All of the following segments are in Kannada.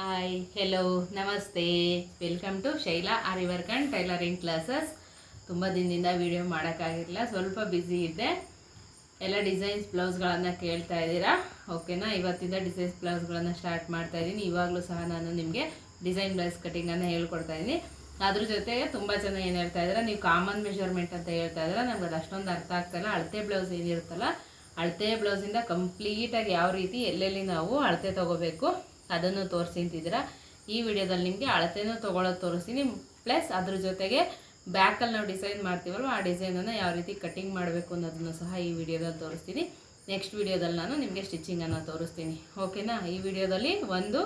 ಹಾಯ್ ಹೆಲೋ ನಮಸ್ತೆ. Welcome to Shaila aari work and tailoring classes ತುಂಬ ದಿನದಿಂದ ವೀಡಿಯೋ ಮಾಡೋಕ್ಕಾಗಿರಲಿಲ್ಲ, ಸ್ವಲ್ಪ ಬ್ಯುಸಿ ಇದ್ದೆ. ಎಲ್ಲ ಡಿಸೈನ್ಸ್ ಬ್ಲೌಸ್ಗಳನ್ನು ಕೇಳ್ತಾ ಇದ್ದೀರಾ? ಓಕೆನಾ ಇವತ್ತಿಂದ ಡಿಸೈನ್ಸ್ ಬ್ಲೌಸ್ಗಳನ್ನು ಸ್ಟಾರ್ಟ್ ಮಾಡ್ತಾ ಇದ್ದೀನಿ. ಇವಾಗಲೂ ಸಹ ನಾನು ನಿಮಗೆ ಡಿಸೈನ್ ಬ್ಲೌಸ್ ಕಟಿಂಗನ್ನು ಹೇಳ್ಕೊಡ್ತಾ ಇದ್ದೀನಿ. ಅದ್ರ ಜೊತೆಗೆ ತುಂಬ ಜನ ಏನು ಹೇಳ್ತಾ ಇದ್ದಾರೆ ನೀವು ಕಾಮನ್ ಮೆಷರ್ಮೆಂಟ್ ಅಂತ ಹೇಳ್ತಾ ಇದ್ದೀರಾ ನಮ್ಗೆ ಅದು ಅಷ್ಟೊಂದು ಅರ್ಥ ಆಗ್ತಾಯಿಲ್ಲ ಅಳತೆ ಬ್ಲೌಸ್ ಏನಿರುತ್ತಲ್ಲ, ಅಳತೆ ಬ್ಲೌಸಿಂದ ಕಂಪ್ಲೀಟಾಗಿ ಯಾವ ರೀತಿ ಎಲ್ಲೆಲ್ಲಿ ನಾವು ಅಳತೆ ತೊಗೋಬೇಕು? ಅದನ್ನು ತೋರಿಸಿಂತಿದ್ದೀರಾ ಈ ವಿಡಿಯೋದಲ್ಲಿ ನಿಮಗೆ ಅಳತೆನೂ ತೊಗೊಳೋದು ತೋರಿಸ್ತೀನಿ. ಪ್ಲಸ್ ಅದ್ರ ಜೊತೆಗೆ ಬ್ಯಾಕಲ್ಲಿ ನಾವು ಡಿಸೈನ್ ಮಾಡ್ತೀವಲ್ವ, ಆ ಡಿಸೈನನ್ನು ಯಾವ ರೀತಿ ಕಟ್ಟಿಂಗ್ ಮಾಡಬೇಕು ಅನ್ನೋದನ್ನು ಸಹ ಈ ವಿಡಿಯೋದಲ್ಲಿ ತೋರಿಸ್ತೀನಿ. ನೆಕ್ಸ್ಟ್ ವಿಡಿಯೋದಲ್ಲಿ ನಾನು ನಿಮಗೆ ಸ್ಟಿಚಿಂಗನ್ನು ತೋರಿಸ್ತೀನಿ. ಓಕೆನಾ ಈ ವಿಡಿಯೋದಲ್ಲಿ ಒಂದು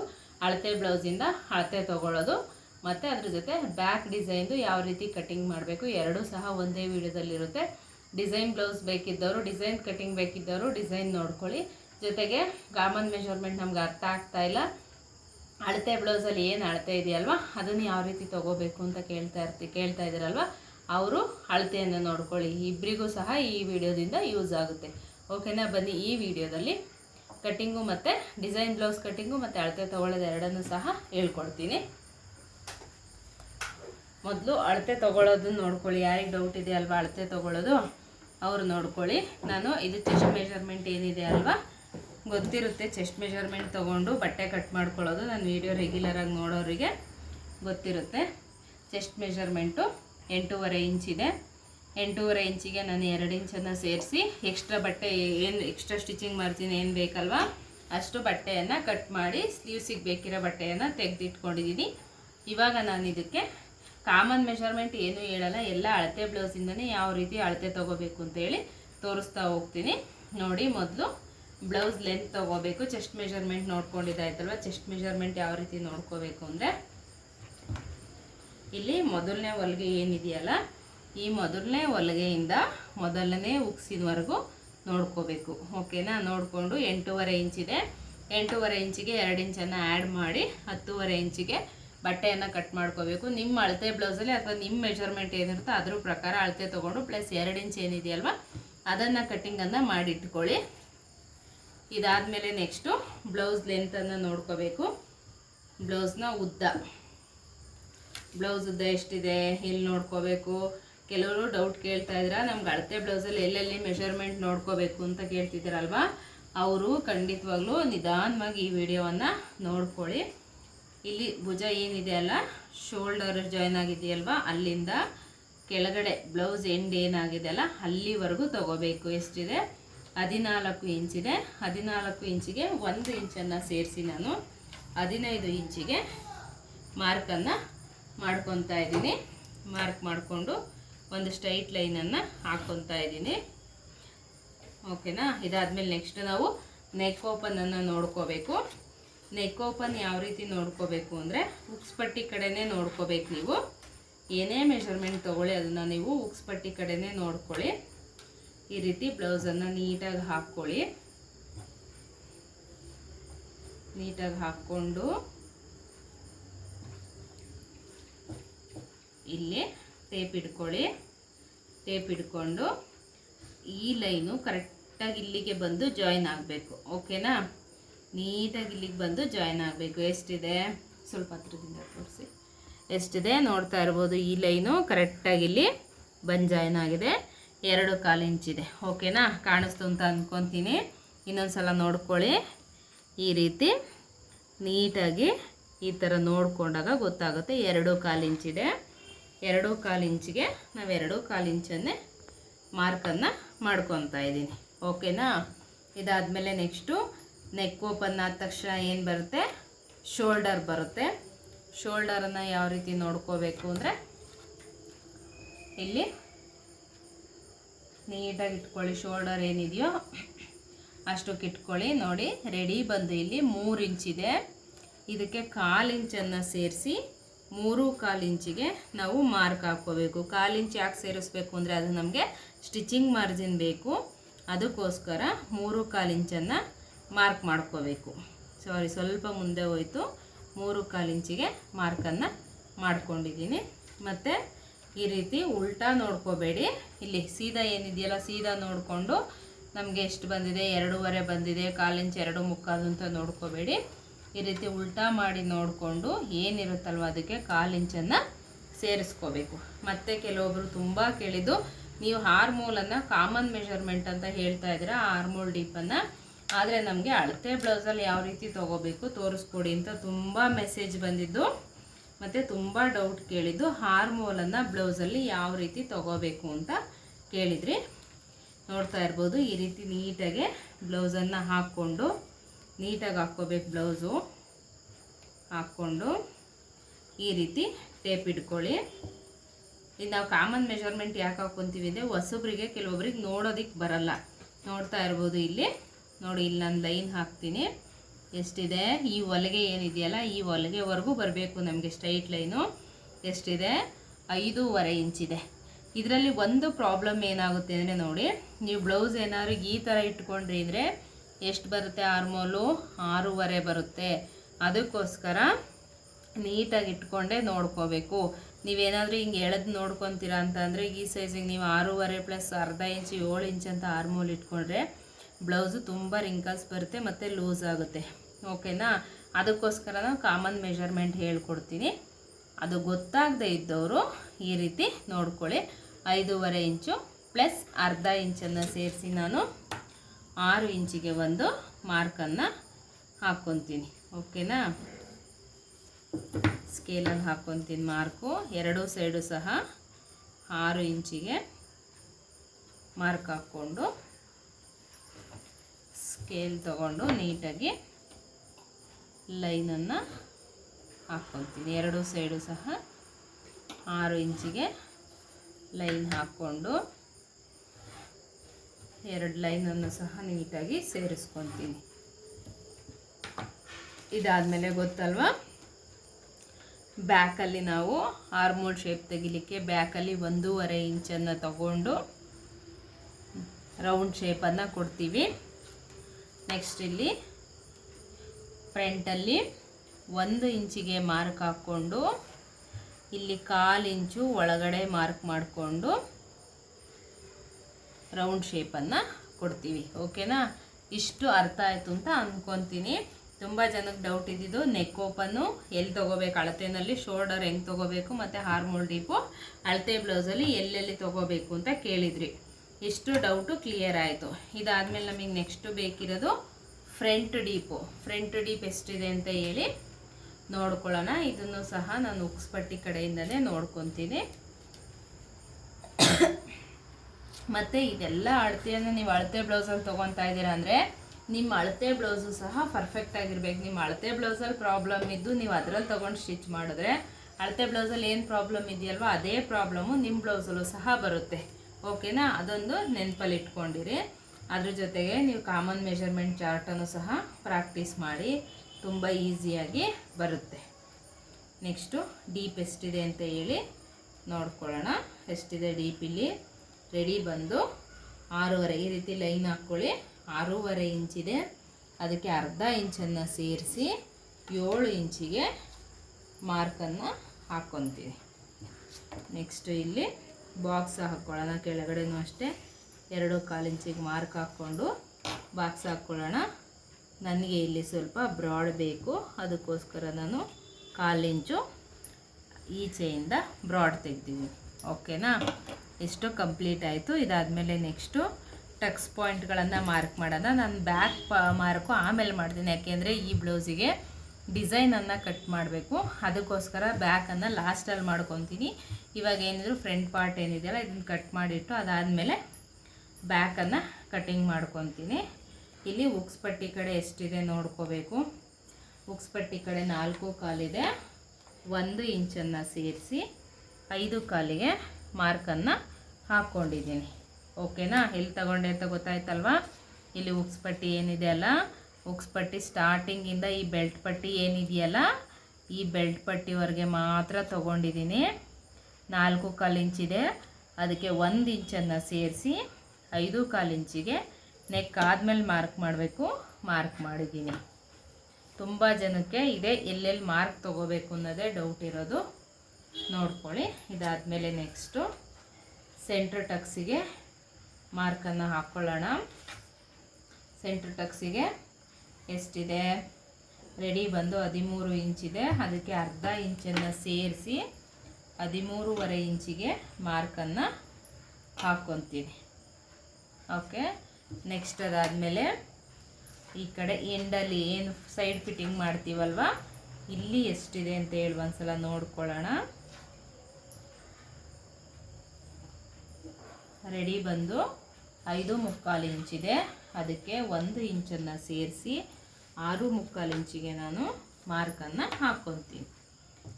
ಅಳತೆ ಬ್ಲೌಸಿಂದ ಅಳತೆ ತೊಗೊಳ್ಳೋದು ಮತ್ತು ಅದ್ರ ಜೊತೆ ಬ್ಯಾಕ್ ಡಿಸೈನ್ದು ಯಾವ ರೀತಿ ಕಟ್ಟಿಂಗ್ ಮಾಡಬೇಕು ಎರಡೂ ಸಹ ಒಂದೇ ವಿಡಿಯೋದಲ್ಲಿರುತ್ತೆ. ಡಿಸೈನ್ ಬ್ಲೌಸ್ ಬೇಕಿದ್ದವರು ಡಿಸೈನ್ ಕಟ್ಟಿಂಗ್ ಬೇಕಿದ್ದವರು ಡಿಸೈನ್ ನೋಡ್ಕೊಳ್ಳಿ. ಜೊತೆಗೆ ಗಾಮನ್ ಮೆಷರ್ಮೆಂಟ್ ನಮ್ಗೆ ಅರ್ಥ ಆಗ್ತಾ ಇಲ್ಲ. ಅಳತೆ ಬ್ಲೌಸಲ್ಲಿ ಏನು ಅಳತೆ ಇದೆಯಲ್ವಾ, ಅದನ್ನು ಯಾವ ರೀತಿ ತೊಗೋಬೇಕು ಅಂತ ಕೇಳ್ತಾ ಇರ್ತಿ, ಕೇಳ್ತಾ ಇದ್ದೀರಲ್ವ? ಅವರು ಅಳತೆಯನ್ನು ನೋಡ್ಕೊಳ್ಳಿ. ಇಬ್ಬರಿಗೂ ಸಹ ಈ ವಿಡಿಯೋದಿಂದ ಯೂಸ್ ಆಗುತ್ತೆ. ಓಕೆನಾ ಬನ್ನಿ ಈ ವಿಡಿಯೋದಲ್ಲಿ. ಕಟ್ಟಿಂಗು ಮತ್ತು ಡಿಸೈನ್ ಬ್ಲೌಸ್ ಕಟ್ಟಿಂಗು ಮತ್ತು ಅಳತೆ ತೊಗೊಳ್ಳೋದು ಎರಡನ್ನೂ ಸಹ ಹೇಳ್ಕೊಡ್ತೀನಿ. ಮೊದಲು ಅಳತೆ ತೊಗೊಳ್ಳೋದನ್ನ ನೋಡ್ಕೊಳ್ಳಿ. ಯಾರಿಗೆ ಡೌಟ್ ಇದೆ ಅಲ್ವಾ ಅಳತೆ ತೊಗೊಳ್ಳೋದು? ಅವರು ನೋಡ್ಕೊಳ್ಳಿ. ನಾನು ಇದು ಚೆಸ್ಟ್ ಮೆಷರ್ಮೆಂಟ್ ಏನಿದೆ ಅಲ್ವಾ? ಗೊತ್ತಿರುತ್ತೆ. ಚೆಸ್ಟ್ ಮೆಜರ್ಮೆಂಟ್ ತೊಗೊಂಡು ಬಟ್ಟೆ ಕಟ್ ಮಾಡ್ಕೊಳ್ಳೋದು ನಾನು ವೀಡಿಯೋ ರೆಗ್ಯುಲರಾಗಿ ನೋಡೋರಿಗೆ ಗೊತ್ತಿರುತ್ತೆ. ಚೆಸ್ಟ್ ಮೆಜರ್ಮೆಂಟು ಎಂಟೂವರೆ ಇಂಚಿದೆ ಎಂಟೂವರೆ ಇಂಚಿಗೆ ನಾನು ಎರಡು ಇಂಚನ್ನು ಸೇರಿಸಿ ಎಕ್ಸ್ಟ್ರಾ ಬಟ್ಟೆ ಏನು ಎಕ್ಸ್ಟ್ರಾ ಸ್ಟಿಚಿಂಗ್ ಮಾಡ್ತೀನಿ, ಏನು ಬೇಕಲ್ವಾ, ಅಷ್ಟು ಬಟ್ಟೆಯನ್ನು ಕಟ್ ಮಾಡಿ ಸ್ಲೀವ್ಸಿಗೆ ಬೇಕಿರೋ ಬಟ್ಟೆಯನ್ನು ತೆಗೆದಿಟ್ಕೊಂಡಿದ್ದೀನಿ ಇವಾಗ ನಾನು ಇದಕ್ಕೆ ಕಾಮನ್ ಮೆಷರ್ಮೆಂಟ್ ಏನೂ ಹೇಳಲ್ಲ, ಎಲ್ಲ ಅಳತೆ ಬ್ಲೌಸಿಂದನೇ ಯಾವ ರೀತಿ ಅಳತೆ ತೊಗೋಬೇಕು ಅಂತೇಳಿ ತೋರಿಸ್ತಾ ಹೋಗ್ತೀನಿ. ನೋಡಿ ಮೊದಲು ಬ್ಲೌಸ್ ಲೆಂತ್ ತೊಗೋಬೇಕು ಚೆಸ್ಟ್ ಮೆಷರ್ಮೆಂಟ್ ನೋಡ್ಕೊಂಡಿದ್ದಾಯ್ತಲ್ವ? ಚೆಸ್ಟ್ ಮೆಷರ್ಮೆಂಟ್ ಯಾವ ರೀತಿ ನೋಡ್ಕೋಬೇಕು ಅಂದರೆ, ಇಲ್ಲಿ ಮೊದಲನೇ ಹೊಲಿಗೆ ಏನಿದೆಯಲ್ಲ, ಈ ಮೊದಲನೇ ಹೊಲಿಗೆಯಿಂದ ಮೊದಲನೇ ಉಕ್ಸಿನವರೆಗೂ ನೋಡ್ಕೋಬೇಕು. ಓಕೆನಾ? ನೋಡಿಕೊಂಡು ಎಂಟೂವರೆ ಇಂಚಿದೆ ಎಂಟೂವರೆ ಇಂಚಿಗೆ ಎರಡು ಇಂಚನ್ನು ಆ್ಯಡ್ ಮಾಡಿ, ಹತ್ತೂವರೆ ಇಂಚಿಗೆ ಬಟ್ಟೆಯನ್ನು ಕಟ್ ಮಾಡ್ಕೋಬೇಕು. ನಿಮ್ಮ ಅಳತೆ ಬ್ಲೌಸಲ್ಲಿ ಅಥವಾ ನಿಮ್ಮ ಮೆಷರ್ಮೆಂಟ್ ಏನಿರುತ್ತೋ ಅದ್ರ ಪ್ರಕಾರ ಅಳತೆ ತೊಗೊಂಡು ಪ್ಲಸ್ ಎರಡು ಇಂಚ್ ಏನಿದೆಯಲ್ವ, ಅದನ್ನು ಕಟ್ಟಿಂಗನ್ನು ಮಾಡಿಟ್ಕೊಳ್ಳಿ. ಇದಾದಮೇಲೆ ನೆಕ್ಸ್ಟು ಬ್ಲೌಸ್ ಲೆಂತನ್ನು ನೋಡ್ಕೋಬೇಕು. ಬ್ಲೌಸ್ನ ಉದ್ದ. ಬ್ಲೌಸ್ ಉದ್ದ ಎಷ್ಟಿದೆ ಇಲ್ಲಿ ನೋಡ್ಕೋಬೇಕು? ಕೆಲವರು ಡೌಟ್ ಕೇಳ್ತಾ ಇದ್ರ, ನಮ್ಗೆ ಅಳತೆ ಬ್ಲೌಸಲ್ಲಿ ಎಲ್ಲೆಲ್ಲಿ ಮೆಷರ್ಮೆಂಟ್ ನೋಡ್ಕೋಬೇಕು ಅಂತ ಕೇಳ್ತಿದ್ದಾರಲ್ವಾ? ಅವರು ಖಂಡಿತವಾಗ್ಲೂ ನಿಧಾನವಾಗಿ ಈ ವಿಡಿಯೋವನ್ನು ನೋಡ್ಕೊಳ್ಳಿ. ಇಲ್ಲಿ ಭುಜ ಏನಿದೆ ಅಲ್ಲ ಶೋಲ್ಡರ್ ಜಾಯ್ನ್ ಆಗಿದೆಯಲ್ವಾ? ಅಲ್ಲಿಂದ ಕೆಳಗಡೆ ಬ್ಲೌಸ್ ಎಂಡ್ ಏನಾಗಿದೆ ಅಲ್ಲ, ಅಲ್ಲಿವರೆಗೂ ತಗೋಬೇಕು ಎಷ್ಟಿದೆ? ಹದಿನಾಲ್ಕು ಇಂಚಿದೆ ಹದಿನಾಲ್ಕು ಇಂಚಿಗೆ ಒಂದು ಇಂಚನ್ನು ಸೇರಿಸಿ ನಾನು ಹದಿನೈದು ಇಂಚಿಗೆ ಮಾರ್ಕನ್ನು ಮಾಡ್ಕೊತಾ ಇದ್ದೀನಿ. ಮಾರ್ಕ್ ಮಾಡಿಕೊಂಡು ಒಂದು ಸ್ಟ್ರೈಟ್ ಲೈನನ್ನು ಹಾಕ್ಕೊತಾ ಇದ್ದೀನಿ. ಓಕೆನಾ ಇದಾದಮೇಲೆ ನೆಕ್ಸ್ಟ್ ನಾವು ನೆಕ್ ಓಪನನ್ನು ನೋಡ್ಕೋಬೇಕು. ನೆಕ್ ಓಪನ್ ಯಾವ ರೀತಿ ನೋಡ್ಕೋಬೇಕು ಅಂದರೆ ಉಕ್ಸ್ ಪಟ್ಟಿ ಕಡೆನೇ ನೋಡ್ಕೋಬೇಕು ನೀವು. ಏನೇ ಮೆಷರ್ಮೆಂಟ್ ತೊಗೊಳ್ಳಿ, ಅದನ್ನು ನೀವು ಉಕ್ಸ್ ಪಟ್ಟಿ ಕಡೆನೇ ನೋಡ್ಕೊಳ್ಳಿ. ಈ ರೀತಿ ಬ್ಲೌಸನ್ನು ನೀಟಾಗಿ ಹಾಕ್ಕೊಳ್ಳಿ. ನೀಟಾಗಿ ಹಾಕ್ಕೊಂಡು ಇಲ್ಲಿ ಟೇಪ್ ಇಟ್ಕೊಳ್ಳಿ. ಟೇಪ್ ಇಟ್ಕೊಂಡು ಈ ಲೈನು ಕರೆಕ್ಟಾಗಿ ಇಲ್ಲಿಗೆ ಬಂದು ಜಾಯಿನ್ ಆಗಬೇಕು. ಓಕೆನಾ ನೀಟಾಗಿ ಇಲ್ಲಿಗೆ ಬಂದು ಜಾಯಿನ್ ಆಗಬೇಕು. ಎಷ್ಟಿದೆ? ಸ್ವಲ್ಪ ಹತ್ರದಿಂದ ತೋರಿಸಿ. ಎಷ್ಟಿದೆ? ನೋಡ್ತಾ ಇರ್ಬೋದು. ಈ ಲೈನು ಕರೆಕ್ಟಾಗಿ ಇಲ್ಲಿ ಬಂದು ಜಾಯಿನ್ ಆಗಿದೆ. ಎರಡು ಕಾಲು ಇದೆ. ಓಕೆನಾ? ಕಾಣಿಸ್ತು ಅಂತ ಅಂದ್ಕೊತೀನಿ ಇನ್ನೊಂದು ಸಲ ನೋಡ್ಕೊಳ್ಳಿ. ಈ ರೀತಿ ನೀಟಾಗಿ ಈ ಥರ ನೋಡಿಕೊಂಡಾಗ ಗೊತ್ತಾಗುತ್ತೆ. ಎರಡು ಕಾಲು ಇಂಚಿದೆ ಎರಡು ಕಾಲು ಇಂಚಿಗೆ ನಾವು ಎರಡು ಕಾಲು ಇಂಚನ್ನೇ ಮಾರ್ಕನ್ನು ಮಾಡ್ಕೊತಾ ಇದ್ದೀನಿ. ಓಕೆನಾ? ಇದಾದಮೇಲೆ ನೆಕ್ಸ್ಟು ನೆಕ್ ಓಪನ್ ಆದ ತಕ್ಷಣ ಏನು ಬರುತ್ತೆ? ಶೋಲ್ಡರ್ ಬರುತ್ತೆ. ಶೋಲ್ಡರನ್ನು ಯಾವ ರೀತಿ ನೋಡ್ಕೋಬೇಕು ಅಂದರೆ ಇಲ್ಲಿ ನೀಟಾಗಿ ಇಟ್ಕೊಳ್ಳಿ ಶೋಲ್ಡರ್ ಏನಿದೆಯೋ ಅಷ್ಟಕ್ಕೆ ಇಟ್ಕೊಳ್ಳಿ. ನೋಡಿ ರೆಡಿ ಬಂದು ಇಲ್ಲಿ ಮೂರು ಇಂಚಿದೆ ಇದಕ್ಕೆ ಕಾಲು ಇಂಚನ್ನು ಸೇರಿಸಿ ಮೂರು ಕಾಲು ಇಂಚಿಗೆ ನಾವು ಮಾರ್ಕ್ ಹಾಕ್ಕೋಬೇಕು. ಕಾಲು ಇಂಚ್ ಯಾಕೆ ಸೇರಿಸ್ಬೇಕು ಅಂದರೆ ಅದು ನಮಗೆ ಸ್ಟಿಚಿಂಗ್ ಮಾರ್ಜಿನ್ ಬೇಕು. ಅದಕ್ಕೋಸ್ಕರ ಮೂರು ಕಾಲು ಇಂಚನ್ನು ಮಾರ್ಕ್ ಮಾಡ್ಕೋಬೇಕು. ಸಾರಿ, ಸ್ವಲ್ಪ ಮುಂದೆ ಹೋಯಿತು. ಮೂರು ಕಾಲು ಇಂಚಿಗೆ ಮಾರ್ಕನ್ನು ಮಾಡ್ಕೊಂಡಿದ್ದೀನಿ. ಮತ್ತು ಈ ರೀತಿ ಉಲ್ಟಾ ನೋಡ್ಕೋಬೇಡಿ. ಇಲ್ಲಿ ಸೀದಾ ಏನಿದೆಯಲ್ಲ ಸೀದಾ ನೋಡಿಕೊಂಡು ನಮಗೆ ಎಷ್ಟು ಬಂದಿದೆ? ಎರಡೂವರೆ ಬಂದಿದೆ. ಕಾಲು ಇಂಚ್ ಎರಡು ಮುಕ್ಕಾಲು ಅಂತ ನೋಡ್ಕೋಬೇಡಿ. ಈ ರೀತಿ ಉಲ್ಟಾ ಮಾಡಿ ನೋಡಿಕೊಂಡು ಏನಿರುತ್ತಲ್ವ ಅದಕ್ಕೆ ಕಾಲಿಂಚನ್ನು ಸೇರಿಸ್ಕೋಬೇಕು. ಮತ್ತು ಕೆಲವೊಬ್ಬರು ತುಂಬ ಕೇಳಿದ್ದು, ನೀವು ಹಾರ್ಮೋಲನ್ನು ಕಾಮನ್ ಮೆಷರ್ಮೆಂಟ್ ಅಂತ ಹೇಳ್ತಾ ಇದ್ದೀರಾ ಹಾರ್ಮೋಲ್ ಡೀಪನ್ನು ಆದರೆ ನಮಗೆ ಅಳತೆ ಬ್ಲೌಸಲ್ಲಿ ಯಾವ ರೀತಿ ತೊಗೋಬೇಕು ತೋರಿಸ್ಕೊಡಿ ಅಂತ ತುಂಬ ಮೆಸೇಜ್ ಬಂದಿದ್ದು. ಮತ್ತು ತುಂಬ ಡೌಟ್ ಕೇಳಿದ್ದು ಹಾರ್ಮೋಲನ್ನು ಬ್ಲೌಸಲ್ಲಿ ಯಾವ ರೀತಿ ತಗೋಬೇಕು ಅಂತ ಕೇಳಿದ್ರಿ. ನೋಡ್ತಾ ಇರ್ಬೋದು ಈ ರೀತಿ ನೀಟಾಗೆ ಬ್ಲೌಸನ್ನು ಹಾಕ್ಕೊಂಡು, ನೀಟಾಗಿ ಹಾಕ್ಕೋಬೇಕು ಬ್ಲೌಸು ಹಾಕ್ಕೊಂಡು ಈ ರೀತಿ ಟೇಪ್ ಇಟ್ಕೊಳ್ಳಿ. ಇದು ನಾವು ಕಾಮನ್ ಮೆಷರ್ಮೆಂಟ್ ಯಾಕೆ ಹಾಕ್ಕೊತೀವಿ ಅಂದರೆ ಹೊಸಬ್ರಿಗೆ, ಕೆಲವೊಬ್ರಿಗೆ ನೋಡೋದಕ್ಕೆ ಬರಲ್ಲ. ನೋಡ್ತಾ ಇರ್ಬೋದು ಇಲ್ಲಿ. ನೋಡಿ, ಇಲ್ಲಿ ನಾನು ಲೈನ್ ಹಾಕ್ತೀನಿ. ಎಷ್ಟಿದೆ? ಈ ಹೊಲಿಗೆ ಏನಿದೆಯಲ್ಲ, ಈ ಹೊಲಿಗೆವರೆಗೂ ಬರಬೇಕು ನಮಗೆ ಸ್ಟ್ರೈಟ್ ಲೈನು ಎಷ್ಟಿದೆ? ಐದೂವರೆ ಇಂಚಿದೆ ಇದರಲ್ಲಿ ಒಂದು ಪ್ರಾಬ್ಲಮ್ ಏನಾಗುತ್ತೆ ಅಂದರೆ ನೋಡಿ, ನೀವು ಬ್ಲೌಸ್ ಏನಾದ್ರು ಈ ಥರ ಇಟ್ಕೊಂಡ್ರಿ ಅಂದರೆ ಎಷ್ಟು ಬರುತ್ತೆ? ಆರ್ಮೋಲು ಆರೂವರೆ ಬರುತ್ತೆ. ಅದಕ್ಕೋಸ್ಕರ ನೀಟಾಗಿ ಇಟ್ಕೊಂಡೇ ನೋಡ್ಕೋಬೇಕು. ನೀವೇನಾದರೂ ಹಿಂಗೆ ಎಳೆದು ನೋಡ್ಕೊತೀರಾ ಅಂತ ಅಂದರೆ, ಈ ಸೈಜಿಗೆ ನೀವು ಆರೂವರೆ ಪ್ಲಸ್ ಅರ್ಧ ಇಂಚು ಏಳು ಇಂಚ್ ಅಂತ ಆರ್ಮೋಲ್ ಇಟ್ಕೊಂಡ್ರೆ ಬ್ಲೌಸು ತುಂಬ ರಿಂಕಲ್ಸ್ ಬರುತ್ತೆ ಮತ್ತು ಲೂಸ್ ಆಗುತ್ತೆ. ಓಕೆನಾ? ಅದಕ್ಕೋಸ್ಕರ ನಾನು ಕಾಮನ್ ಮೆಷರ್ಮೆಂಟ್ ಹೇಳ್ಕೊಡ್ತೀನಿ. ಅದು ಗೊತ್ತಾಗದೆ ಇದ್ದವರು ಈ ರೀತಿ ನೋಡ್ಕೊಳ್ಳಿ. ಐದೂವರೆ ಇಂಚು ಪ್ಲಸ್ ಅರ್ಧ ಇಂಚನ್ನು ಸೇರಿಸಿ ನಾನು ಆರು ಇಂಚಿಗೆ ಒಂದು ಮಾರ್ಕನ್ನು ಹಾಕ್ಕೊತೀನಿ. ಓಕೆನಾ? ಸ್ಕೇಲಲ್ಲಿ ಹಾಕ್ಕೊತೀನಿ ಮಾರ್ಕು. ಎರಡೂ ಸೈಡು ಸಹ ಆರು ಇಂಚಿಗೆ ಮಾರ್ಕ್ ಹಾಕ್ಕೊಂಡು ಸ್ಕೇಲ್ ತಗೊಂಡು ನೀಟಾಗಿ ಲೈನನ್ನು ಹಾಕ್ಕೊತೀನಿ ಎರಡು ಸೈಡು ಸಹ ಆರು ಇಂಚಿಗೆ ಲೈನ್ ಹಾಕ್ಕೊಂಡು ಎರಡು ಲೈನನ್ನು ಸಹ ನೀಟಾಗಿ ಸೇರಿಸ್ಕೊತೀನಿ ಇದಾದಮೇಲೆ ಗೊತ್ತಲ್ವ? ಬ್ಯಾಕಲ್ಲಿ ನಾವು ಆರ್ಮೋಲ್ ಶೇಪ್ ತೆಗಿಲಿಕ್ಕೆ ಬ್ಯಾಕಲ್ಲಿ ಒಂದೂವರೆ ಇಂಚನ್ನು ತಗೊಂಡು ರೌಂಡ್ ಶೇಪನ್ನು ಕೊಡ್ತೀವಿ. ನೆಕ್ಸ್ಟ್ ಇಲ್ಲಿ ಫ್ರಂಟಲ್ಲಿ ಒಂದು ಇಂಚಿಗೆ ಮಾರ್ಕ್ ಹಾಕ್ಕೊಂಡು, ಇಲ್ಲಿ ಕಾಲು ಇಂಚು ಒಳಗಡೆ ಮಾರ್ಕ್ ಮಾಡಿಕೊಂಡು ರೌಂಡ್ ಶೇಪನ್ನು ಕೊಡ್ತೀವಿ. ಓಕೆನಾ? ಇಷ್ಟು ಅರ್ಥ ಆಯಿತು ಅಂತ ಅಂದ್ಕೊತೀನಿ ತುಂಬ ಜನಕ್ಕೆ ಡೌಟ್ ಇದ್ದಿದ್ದು ನೆಕ್ ಓಪನ್ನು ಎಲ್ಲಿ ತೊಗೋಬೇಕು? ಅಳತೆನಲ್ಲಿ ಶೋಲ್ಡರ್ ಹೆಂಗೆ ತೊಗೋಬೇಕು? ಮತ್ತು ಹಾರ್ಮೋಲ್ ಡೀಪು ಅಳತೆ ಬ್ಲೌಸಲ್ಲಿ ಎಲ್ಲೆಲ್ಲಿ ತೊಗೋಬೇಕು ಅಂತ ಕೇಳಿದ್ರಿ. ಇಷ್ಟು ಡೌಟು ಕ್ಲಿಯರ್ ಆಯಿತು. ಇದಾದಮೇಲೆ ನಮಗೆ ನೆಕ್ಸ್ಟು ಬೇಕಿರೋದು ಫ್ರಂಟ್ ಡೀಪು, ಫ್ರಂಟ್ ಡೀಪ್ ಎಷ್ಟಿದೆ ಅಂತ ಹೇಳಿ ನೋಡ್ಕೊಳ್ಳೋಣ. ಇದನ್ನು ಸಹ ನಾನು ಉಕ್ಸ್ಪಟ್ಟಿ ಕಡೆಯಿಂದಲೇ ನೋಡ್ಕೊತೀನಿ. ಮತ್ತು ಇದೆಲ್ಲ ಅಳತೆಯನ್ನು ನೀವು ಅಳತೆ ಬ್ಲೌಸಲ್ಲಿ ತೊಗೊತಾ ಇದ್ದೀರಾ ಅಂದರೆ ನಿಮ್ಮ ಅಳತೆ ಬ್ಲೌಸು ಸಹ ಪರ್ಫೆಕ್ಟ್ ಆಗಿರ್ಬೇಕು. ನಿಮ್ಮ ಅಳತೆ ಬ್ಲೌಸಲ್ಲಿ ಪ್ರಾಬ್ಲಮ್ ಇದ್ದು ನೀವು ಅದರಲ್ಲಿ ತೊಗೊಂಡು ಸ್ಟಿಚ್ ಮಾಡಿದ್ರೆ ಅಳತೆ ಬ್ಲೌಸಲ್ಲಿ ಏನು ಪ್ರಾಬ್ಲಮ್ ಇದೆಯಲ್ವ, ಅದೇ ಪ್ರಾಬ್ಲಮ್ಮು ನಿಮ್ಮ ಬ್ಲೌಸಲ್ಲೂ ಸಹ ಬರುತ್ತೆ. ಓಕೆನಾ ಅದೊಂದು ನೆನಪಲ್ಲಿ ಇಟ್ಕೊಂಡಿರಿ. ಅದ್ರ ಜೊತೆಗೆ ನೀವು ಕಾಮನ್ ಮೆಷರ್ಮೆಂಟ್ ಚಾರ್ಟನ್ನು ಸಹ ಪ್ರಾಕ್ಟೀಸ್ ಮಾಡಿ ತುಂಬ ಈಸಿಯಾಗಿ ಬರುತ್ತೆ. ನೆಕ್ಸ್ಟು ಡೀಪ್ ಎಷ್ಟಿದೆ ಅಂತ ಹೇಳಿ ನೋಡ್ಕೊಳ್ಳೋಣ. ಎಷ್ಟಿದೆ ಡೀಪ್ ಇಲ್ಲಿ. ರೆಡಿ ಬಂದು ಆರೂವರೆ ಈ ರೀತಿ ಲೈನ್ ಹಾಕ್ಕೊಳ್ಳಿ. ಆರೂವರೆ ಇಂಚಿದೆ ಅದಕ್ಕೆ ಅರ್ಧ ಇಂಚನ್ನು ಸೇರಿಸಿ ಏಳು ಇಂಚಿಗೆ ಮಾರ್ಕನ್ನು ಹಾಕ್ಕೊತೀವಿ ನೆಕ್ಸ್ಟು ಇಲ್ಲಿ ಬಾಕ್ಸ್ ಹಾಕ್ಕೊಳ್ಳೋಣ. ಕೆಳಗಡೆನೂ ಅಷ್ಟೇ. ಎರಡು ಕಾಲು ಇಂಚಿಗೆ ಮಾರ್ಕ್ ಹಾಕ್ಕೊಂಡು ಬಾಕ್ಸ್ ಹಾಕ್ಕೊಳ್ಳೋಣ. ನನಗೆ ಇಲ್ಲಿ ಸ್ವಲ್ಪ ಬ್ರಾಡ್ ಬೇಕು. ಅದಕ್ಕೋಸ್ಕರ ನಾನು ಕಾಲು ಇಂಚು ಈಚೆಯಿಂದ ಬ್ರಾಡ್ ತೆಗ್ದೀನಿ ಓಕೆನಾ? ಇಷ್ಟು ಕಂಪ್ಲೀಟ್ ಆಯಿತು? ಇದಾದಮೇಲೆ ನೆಕ್ಸ್ಟು ಟಕ್ಸ್ ಪಾಯಿಂಟ್ಗಳನ್ನು ಮಾರ್ಕ್ ಮಾಡೋಣ. ನಾನು ಬ್ಯಾಕ್ ಪ ಮಾರ್ಕು ಆಮೇಲೆ ಮಾಡ್ತೀನಿ. ಯಾಕೆಂದರೆ ಈ ಬ್ಲೌಸಿಗೆ ಡಿಸೈನನ್ನು ಕಟ್ ಮಾಡಬೇಕು. ಅದಕ್ಕೋಸ್ಕರ ಬ್ಯಾಕನ್ನು ಲಾಸ್ಟಲ್ಲಿ ಮಾಡ್ಕೊತೀನಿ. ಇವಾಗ ಏನಿದ್ರು ಫ್ರಂಟ್ ಪಾರ್ಟ್ ಏನಿದೆಯಲ್ಲ, ಇದನ್ನು ಕಟ್ ಮಾಡಿಟ್ಟು ಅದಾದಮೇಲೆ ಬ್ಯಾಕನ್ನು ಕಟ್ಟಿಂಗ್ ಮಾಡ್ಕೊತೀನಿ. ಇಲ್ಲಿ ಉಕ್ಸ್ಪಟ್ಟಿ ಕಡೆ ಎಷ್ಟಿದೆ ನೋಡ್ಕೋಬೇಕು. ಉಕ್ಸ್ಪಟ್ಟಿ ಕಡೆ ನಾಲ್ಕು ಕಾಲಿದೆ. ಒಂದು ಇಂಚನ್ನು ಸೇರಿಸಿ ಐದು ಕಾಲಿಗೆ ಮಾರ್ಕನ್ನು ಹಾಕ್ಕೊಂಡಿದ್ದೀನಿ. ಓಕೆನಾ? ಎಲ್ಲಿ ತಗೊಂಡೆ ಅಂತ ಗೊತ್ತಾಯ್ತಲ್ವಾ? ಇಲ್ಲಿ ಉಕ್ಸ್ಪಟ್ಟಿ ಏನಿದೆ ಅಲ್ಲ? ಉಕ್ಸ್ ಪಟ್ಟಿ ಸ್ಟಾರ್ಟಿಂಗಿಂದ ಈ ಬೆಲ್ಟ್ ಪಟ್ಟಿ ಏನಿದೆಯಲ್ಲ, ಈ ಬೆಲ್ಟ್ ಪಟ್ಟಿವರೆಗೆ ಮಾತ್ರ ತೊಗೊಂಡಿದ್ದೀನಿ. ನಾಲ್ಕು ಕಾಲು ಇಂಚಿದೆ. ಅದಕ್ಕೆ ಒಂದು ಇಂಚನ್ನು ಸೇರಿಸಿ ಐದು ಕಾಲು ಇಂಚಿಗೆ ನೆಕ್ ಆದಮೇಲೆ ಮಾರ್ಕ್ ಮಾಡಬೇಕು. ಮಾರ್ಕ್ ಮಾಡಿದ್ದೀನಿ. ತುಂಬ ಜನಕ್ಕೆ ಇದೇ, ಎಲ್ಲೆಲ್ಲಿ ಮಾರ್ಕ್ ತೊಗೋಬೇಕು ಅನ್ನೋದೇ ಡೌಟ್ ಇರೋದು. ನೋಡ್ಕೊಳ್ಳಿ. ಇದಾದಮೇಲೆ ನೆಕ್ಸ್ಟು ಸೆಂಟ್ರ್ ಟಕ್ಸಿಗೆ ಮಾರ್ಕನ್ನು ಹಾಕ್ಕೊಳ್ಳೋಣ ಸೆಂಟ್ರ್ ಟಕ್ಸಿಗೆ ಎಷ್ಟಿದೆ? ರೆಡಿ ಬಂದು ಹದಿಮೂರು ಇಂಚಿದೆ ಅದಕ್ಕೆ ಅರ್ಧ ಇಂಚನ್ನು ಸೇರಿಸಿ ಹದಿಮೂರುವರೆ ಇಂಚಿಗೆ ಮಾರ್ಕನ್ನು ಹಾಕ್ಕೊತೀನಿ ಓಕೆ ನೆಕ್ಸ್ಟ್ ಅದಾದಮೇಲೆ ಈ ಕಡೆ ಎಂಡಲ್ಲಿ ಏನು ಸೈಡ್ ಫಿಟ್ಟಿಂಗ್ ಮಾಡ್ತೀವಲ್ವ? ಇಲ್ಲಿ ಎಷ್ಟಿದೆ ಅಂತ ಹೇಳಿ ಒಂದ್ಸಲ ನೋಡ್ಕೊಳ್ಳೋಣ. ರೆಡಿ ಬಂದು ಐದು ಮುಕ್ಕಾಲು ಇಂಚಿದೆ ಅದಕ್ಕೆ ಒಂದು ಇಂಚನ್ನು ಸೇರಿಸಿ ಆರು ಮುಕ್ಕಾಲು ಇಂಚಿಗೆ ನಾನು ಮಾರ್ಕನ್ನು ಹಾಕ್ಕೊತೀನಿ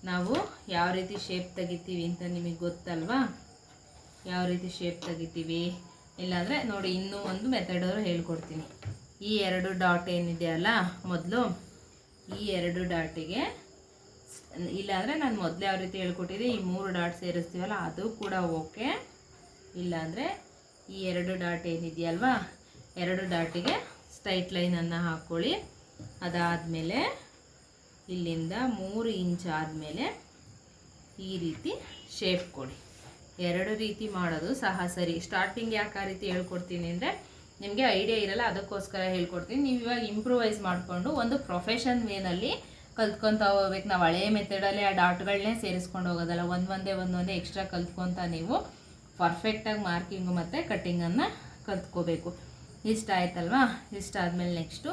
ನಾವು ಯಾವ ರೀತಿ ಶೇಪ್ ತೆಗಿತೀವಿ ಅಂತ ನಿಮಗೆ ಗೊತ್ತಲ್ವಾ? ಯಾವ ರೀತಿ ಶೇಪ್ ತೆಗಿತೀವಿ? ಇಲ್ಲಾಂದರೆ ನೋಡಿ ಇನ್ನೂ ಒಂದು ಮೆಥಡ್ ಹೇಳ್ಕೊಡ್ತೀನಿ. ಈ ಎರಡು ಡಾಟ್ ಏನಿದೆಯಲ್ಲ ಮೊದಲು ಈ ಎರಡು ಡಾಟಿಗೆ ಇಲ್ಲಾಂದರೆ ನಾನು ಮೊದಲು ಯಾವ ರೀತಿ ಹೇಳ್ಕೊಟ್ಟಿದ್ದೆ, ಈ ಮೂರು ಡಾಟ್ ಸೇರಿಸ್ತೀವಲ್ಲ, ಅದು ಕೂಡ ಓಕೆ ಇಲ್ಲಾಂದರೆ ಈ ಎರಡು ಡಾಟ್ ಏನಿದೆಯಲ್ವಾ, ಎರಡು ಡಾಟಿಗೆ ಸ್ಟ್ರೈಟ್ ಲೈನನ್ನು ಹಾಕ್ಕೊಳ್ಳಿ ಅದಾದಮೇಲೆ ಇಲ್ಲಿಂದ ಮೂರು ಇಂಚ್ ಆದಮೇಲೆ ಈ ರೀತಿ ಶೇಪ್ ಕೊಡಿ. ಎರಡು ರೀತಿ ಮಾಡೋದು ಸಹ ಸರಿ. ಸ್ಟಾರ್ಟಿಂಗ್ ಯಾಕೆ ಆ ರೀತಿ ಹೇಳ್ಕೊಡ್ತೀನಿ ಅಂದರೆ ನಿಮಗೆ ಐಡಿಯಾ ಇರಲ್ಲ, ಅದಕ್ಕೋಸ್ಕರ ಹೇಳ್ಕೊಡ್ತೀನಿ. ನೀವು ಇವಾಗ ಇಂಪ್ರೂವೈಸ್ ಮಾಡಿಕೊಂಡು ಒಂದು ಪ್ರೊಫೆಷನ್ ವೇನಲ್ಲಿ ಕಲ್ತ್ಕೊತಾ ಹೋಗ್ಬೇಕು. ನಾವು ಹಳೆಯ ಮೆಥಡಲ್ಲಿ ಆ ಡಾಟ್ಗಳನ್ನೇ ಸೇರಿಸ್ಕೊಂಡು ಹೋಗೋದಲ್ಲ. ಒಂದು ಒಂದೇ ಒಂದೊಂದೇ ಎಕ್ಸ್ಟ್ರಾ ಕಲ್ತ್ಕೊತಾ ನೀವು ಪರ್ಫೆಕ್ಟಾಗಿ ಮಾರ್ಕಿಂಗು ಮತ್ತು ಕಟ್ಟಿಂಗನ್ನು ಕಲ್ತ್ಕೋಬೇಕು. ಇಷ್ಟ ಆಯ್ತಲ್ವಾ? ಇಷ್ಟ ಆದಮೇಲೆ ನೆಕ್ಸ್ಟು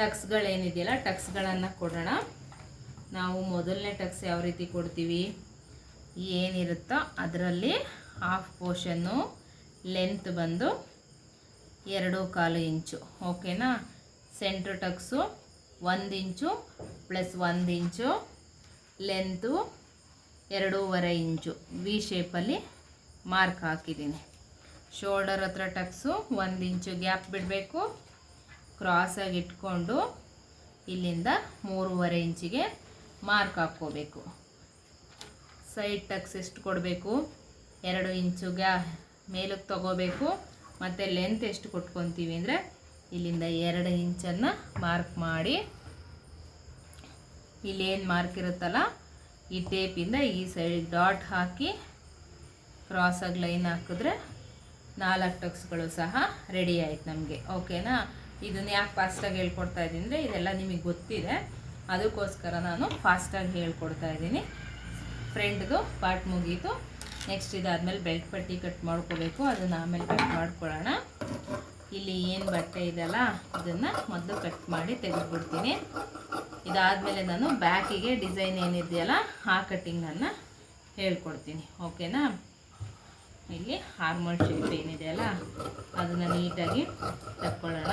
ಟಕ್ಸ್ಗಳೇನಿದೆಯಲ್ಲ ಟಕ್ಸ್ಗಳನ್ನು ಕೊಡೋಣ. ನಾವು ಮೊದಲನೇ ಟಕ್ಸ್ ಯಾವ ರೀತಿ ಕೊಡ್ತೀವಿ? ಏನಿರುತ್ತೋ ಅದರಲ್ಲಿ ಹಾಫ್ ಪೋರ್ಷನ್ನು ಲೆಂತ್ ಬಂದು ಎರಡು ಕಾಲು ಇಂಚು ಓಕೆನಾ ಸೆಂಟ್ರ್ ಟಕ್ಸು ಒಂದು ಇಂಚು ಪ್ಲಸ್ ಒಂದು ಇಂಚು ಲೆಂತು ಎರಡೂವರೆ ಇಂಚು. ವಿ ಶೇಪಲ್ಲಿ ಮಾರ್ಕ್ ಹಾಕಿದ್ದೀನಿ ಶೋಲ್ಡರ್ ಹತ್ರ ಟಕ್ಸು ಒಂದು ಇಂಚು ಗ್ಯಾಪ್ ಬಿಡಬೇಕು. ಕ್ರಾಸಾಗಿ ಇಟ್ಕೊಂಡು ಇಲ್ಲಿಂದ ಮೂರುವರೆ ಇಂಚಿಗೆ ಮಾರ್ಕ್ ಹಾಕ್ಕೋಬೇಕು. ಸೈಡ್ ಟಕ್ಸ್ ಎಷ್ಟು ಕೊಡಬೇಕು? ಎರಡು ಇಂಚು ಗ್ಯಾ ಮೇಲಕ್ಕೆ ತಗೋಬೇಕು. ಮತ್ತು ಲೆಂತ್ ಎಷ್ಟು ಕೊಟ್ಕೊತೀವಿ ಅಂದರೆ ಇಲ್ಲಿಂದ ಎರಡು ಇಂಚನ್ನು ಮಾರ್ಕ್ ಮಾಡಿ. ಇಲ್ಲೇನು ಮಾರ್ಕ್ ಇರುತ್ತಲ್ಲ? ಈ ಟೇಪಿಂದ ಈ ಸೈಡ್ ಡಾಟ್ ಹಾಕಿ ಕ್ರಾಸಾಗಿ ಲೈನ್ ಹಾಕಿದ್ರೆ ನಾಲ್ಕು ಟಕ್ಸ್ಗಳು ಸಹ ರೆಡಿ ಆಯ್ತು ನಮಗೆ. ಓಕೆನಾ ಇದನ್ನ ಯಾಕೆ ಫಾಸ್ಟಾಗಿ ಹೇಳ್ಕೊಡ್ತಾ ಇದ್ದೀನಿ ಅಂದರೆ ಇದೆಲ್ಲ ನಿಮಗೆ ಗೊತ್ತಿದೆ. ಅದಕ್ಕೋಸ್ಕರ ನಾನು ಫಾಸ್ಟಾಗಿ ಹೇಳ್ಕೊಡ್ತಾ ಇದ್ದೀನಿ ಫ್ರೆಂಡ್ದು ಪಾರ್ಟ್ ಮುಗೀತು. ನೆಕ್ಸ್ಟ್ ಇದಾದಮೇಲೆ ಬೆಲ್ಟ್ ಪಟ್ಟಿ ಕಟ್ ಮಾಡ್ಕೋಬೇಕು. ಅದನ್ನು ಆಮೇಲೆ ಕಟ್ ಮಾಡ್ಕೊಳ್ಳೋಣ. ಇಲ್ಲಿ ಏನು ಬಟ್ಟೆ ಇದೆಯಲ್ಲ, ಇದನ್ನು ಮೊದಲು ಕಟ್ ಮಾಡಿ ತೆಗೆದುಬಿಡ್ತೀನಿ. ಇದಾದಮೇಲೆ ನಾನು ಬ್ಯಾಕಿಗೆ ಡಿಸೈನ್ ಏನಿದೆಯಲ್ಲ, ಆ ಕಟ್ಟಿಂಗನ್ನು ಹೇಳ್ಕೊಡ್ತೀನಿ. ಓಕೆನಾ ಇಲ್ಲಿ ಹಾರ್ಮೋನ್ ಶೇಪ್ ಏನಿದೆಯಲ್ಲ, ಅದನ್ನು ನೀಟಾಗಿ ತಕ್ಕೊಳ್ಳೋಣ.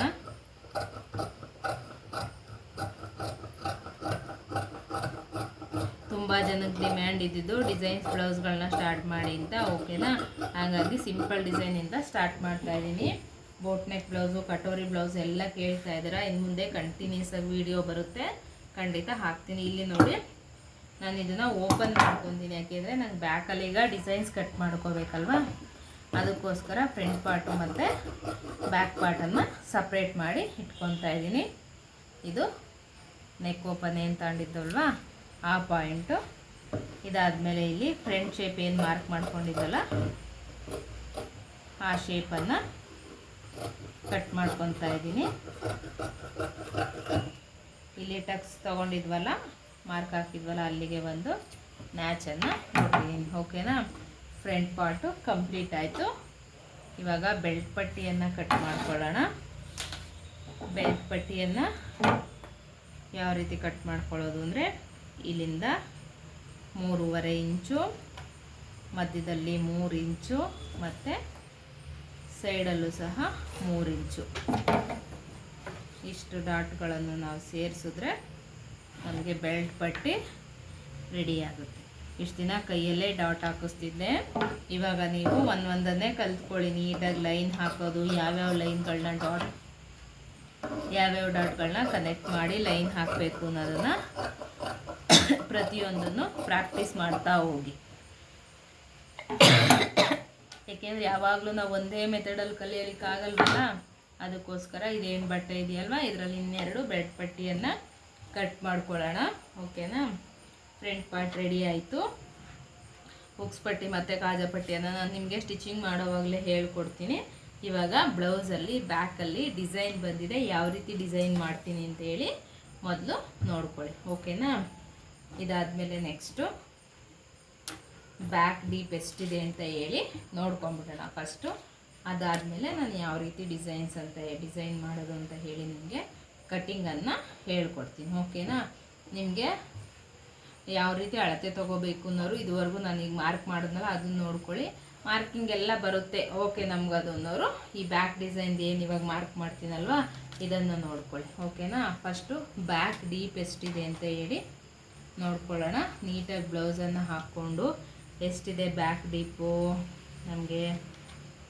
ತುಂಬ ಜನಕ್ಕೆ ಡಿಮ್ಯಾಂಡ್ ಇದ್ದಿದ್ದು ಡಿಸೈನ್ಸ್ ಬ್ಲೌಸ್ಗಳನ್ನ ಸ್ಟಾರ್ಟ್ ಮಾಡಿ ಅಂತ ಓಕೆನಾ ಹಾಗಾಗಿ ಸಿಂಪಲ್ ಡಿಸೈನಿಂದ ಸ್ಟಾರ್ಟ್ ಮಾಡ್ತಾ ಇದ್ದೀನಿ. Boat neck blouse katori blouse ಎಲ್ಲ ಕೇಳ್ತಾ ಇದ್ದೀರಾ? ಇನ್ನು ಮುಂದೆ ಕಂಟಿನ್ಯೂಸ್ ಆಗಿ ವಿಡಿಯೋ ಬರುತ್ತೆ. ಖಂಡಿತ ಹಾಕ್ತೀನಿ. ಇಲ್ಲಿ ನೋಡಿ, ನಾನು ಇದನ್ನು ಓಪನ್ ಮಾಡ್ಕೊತೀನಿ ಯಾಕೆಂದರೆ ನಂಗೆ ಬ್ಯಾಕಲ್ಲಿ ಈಗ ಡಿಸೈನ್ಸ್ ಕಟ್ ಮಾಡ್ಕೋಬೇಕಲ್ವಾ? ಅದಕ್ಕೋಸ್ಕರ ಫ್ರಂಟ್ ಪಾರ್ಟು ಮತ್ತು ಬ್ಯಾಕ್ ಪಾರ್ಟನ್ನು ಸಪ್ರೇಟ್ ಮಾಡಿ ಇಟ್ಕೊತಾ ಇದ್ದೀನಿ. ಇದು ನೆಕ್ ಓಪನ್ ಏನು ತಗೊಂಡಿದ್ದಲ್ವಾ? ಆ ಪಾಯಿಂಟು. ಇದಾದಮೇಲೆ ಇಲ್ಲಿ ಫ್ರಂಟ್ ಶೇಪ್ ಏನು ಮಾರ್ಕ್ ಮಾಡ್ಕೊಂಡಿದ್ದಲ್ಲ, ಆ ಶೇಪನ್ನು ಕಟ್ ಮಾಡ್ಕೊತಾ ಇದ್ದೀನಿ. ಇಲ್ಲಿ ಟಕ್ಸ್ ತೊಗೊಂಡಿದ್ವಲ್ಲ ಮಾರ್ಕ್ ಹಾಕಿದ್ವಲ್ಲ, ಅಲ್ಲಿಗೆ ಬಂದು ನ್ಯಾಚನ್ನು ಕೊಡ್ತೀನಿ ಓಕೆನಾ ಫ್ರಂಟ್ ಪಾರ್ಟು ಕಂಪ್ಲೀಟ್ ಆಯಿತು. ಇವಾಗ ಬೆಲ್ಟ್ ಪಟ್ಟಿಯನ್ನು ಕಟ್ ಮಾಡ್ಕೊಳ್ಳೋಣ. ಬೆಲ್ಟ್ ಪಟ್ಟಿಯನ್ನು ಯಾವ ರೀತಿ ಕಟ್ ಮಾಡ್ಕೊಳ್ಳೋದು ಅಂದರೆ ಇಲ್ಲಿಂದ ಮೂರುವರೆ ಇಂಚು, ಮಧ್ಯದಲ್ಲಿ ಮೂರು ಇಂಚು, ಮತ್ತು ಸೈಡಲ್ಲೂ ಸಹ ಮೂರು ಇಂಚು. ಇಷ್ಟು ಡಾಟ್ಗಳನ್ನು ನಾವು ಸೇರಿಸಿದ್ರೆ ನಮಗೆ ಬೆಲ್ಟ್ ಪಟ್ಟಿ ರೆಡಿ ಆಗುತ್ತೆ. ಇಷ್ಟು ದಿನ ಕೈಯಲ್ಲೇ ಡಾಟ್ ಹಾಕಿಸ್ತಿದ್ದೆ. ಇವಾಗ ನೀವು ಒಂದು ಒಂದನ್ನೇ ಕಲ್ತ್ಕೊಳ್ಳಿ. ನೀಟಾಗಿ ಲೈನ್ ಹಾಕೋದು, ಯಾವ್ಯಾವ ಲೈನ್ಗಳನ್ನ ಡಾಟ್, ಯಾವ್ಯಾವ ಡಾಟ್ಗಳನ್ನ ಕನೆಕ್ಟ್ ಮಾಡಿ ಲೈನ್ ಹಾಕಬೇಕು ಅನ್ನೋದನ್ನು ಪ್ರತಿಯೊಂದನ್ನು ಪ್ರಾಕ್ಟೀಸ್ ಮಾಡ್ತಾ ಹೋಗಿ. ಏಕೆಂದರೆ ಯಾವಾಗಲೂ ನಾವು ಒಂದೇ ಮೆಥಡಲ್ಲಿ ಕಲಿಯಲಿಕ್ಕಾಗಲ್ವಲ್ಲ, ಅದಕ್ಕೋಸ್ಕರ ಇದೇನು ಬಟ್ಟೆ ಇದೆಯಲ್ವ? ಇದರಲ್ಲಿ ಇನ್ನೆರಡು ಬೆಡ್ ಪಟ್ಟಿಯನ್ನು ಕಟ್ ಮಾಡ್ಕೊಳ್ಳೋಣ. ಓಕೆನಾ ಫ್ರಂಟ್ ಪಾರ್ಟ್ ರೆಡಿ ಆಯಿತು. ಹುಕ್ಸ್ ಪಟ್ಟಿ ಮತ್ತು ಕಾಜಾ ಪಟ್ಟಿಯನ್ನು ನಾನು ನಿಮಗೆ ಸ್ಟಿಚಿಂಗ್ ಮಾಡೋವಾಗಲೇ ಹೇಳ್ಕೊಡ್ತೀನಿ. ಇವಾಗ ಬ್ಲೌಸಲ್ಲಿ ಬ್ಯಾಕಲ್ಲಿ ಡಿಸೈನ್ ಬಂದಿದೆ. ಯಾವ ರೀತಿ ಡಿಸೈನ್ ಮಾಡ್ತೀನಿ ಅಂತ ಹೇಳಿ ಮೊದಲು ನೋಡ್ಕೊಳ್ಳಿ. ಓಕೆನಾ ಇದಾದಮೇಲೆ ನೆಕ್ಸ್ಟು ಬ್ಯಾಕ್ ಡೀಪ್ ಎಷ್ಟಿದೆ ಅಂತ ಹೇಳಿ ನೋಡ್ಕೊಂಬಿಡೋಣ ಫಸ್ಟು ಅದಾದಮೇಲೆ ನಾನು ಯಾವ ರೀತಿ ಡಿಸೈನ್ಸ್ ಅಂತ ಡಿಸೈನ್ ಮಾಡೋದು ಅಂತ ಹೇಳಿ ನಿಮಗೆ ಕಟ್ಟಿಂಗನ್ನು ಹೇಳ್ಕೊಡ್ತೀನಿ ಓಕೆನಾ ನಿಮಗೆ ಯಾವ ರೀತಿ ಅಳತೆ ತೊಗೋಬೇಕು ಅನ್ನೋರು ಇದುವರೆಗೂ ನನಗೆ ಮಾರ್ಕ್ ಮಾಡಿದ್ನಲ್ಲ, ಅದನ್ನ ನೋಡ್ಕೊಳ್ಳಿ. ಮಾರ್ಕಿಂಗ್ ಎಲ್ಲ ಬರುತ್ತೆ ಓಕೆ ನಮ್ಗೆ ಅದು ಅನ್ನೋರು. ಈ ಬ್ಯಾಕ್ ಡಿಸೈನ್ದು ಏನು ಇವಾಗ ಮಾರ್ಕ್ ಮಾಡ್ತೀನಲ್ವಾ, ಇದನ್ನು ನೋಡ್ಕೊಳ್ಳಿ ಓಕೆನಾ ಫಸ್ಟು ಬ್ಯಾಕ್ ಡೀಪ್ ಎಷ್ಟಿದೆ ಅಂತ ಹೇಳಿ. ನೋಡ್ಕೊಳ್ಳೋಣ. ನೀಟಾಗಿ ಬ್ಲೌಸನ್ನು ಹಾಕ್ಕೊಂಡು ಎಷ್ಟಿದೆ ಬ್ಯಾಕ್ ಡೀಪು ನಮಗೆ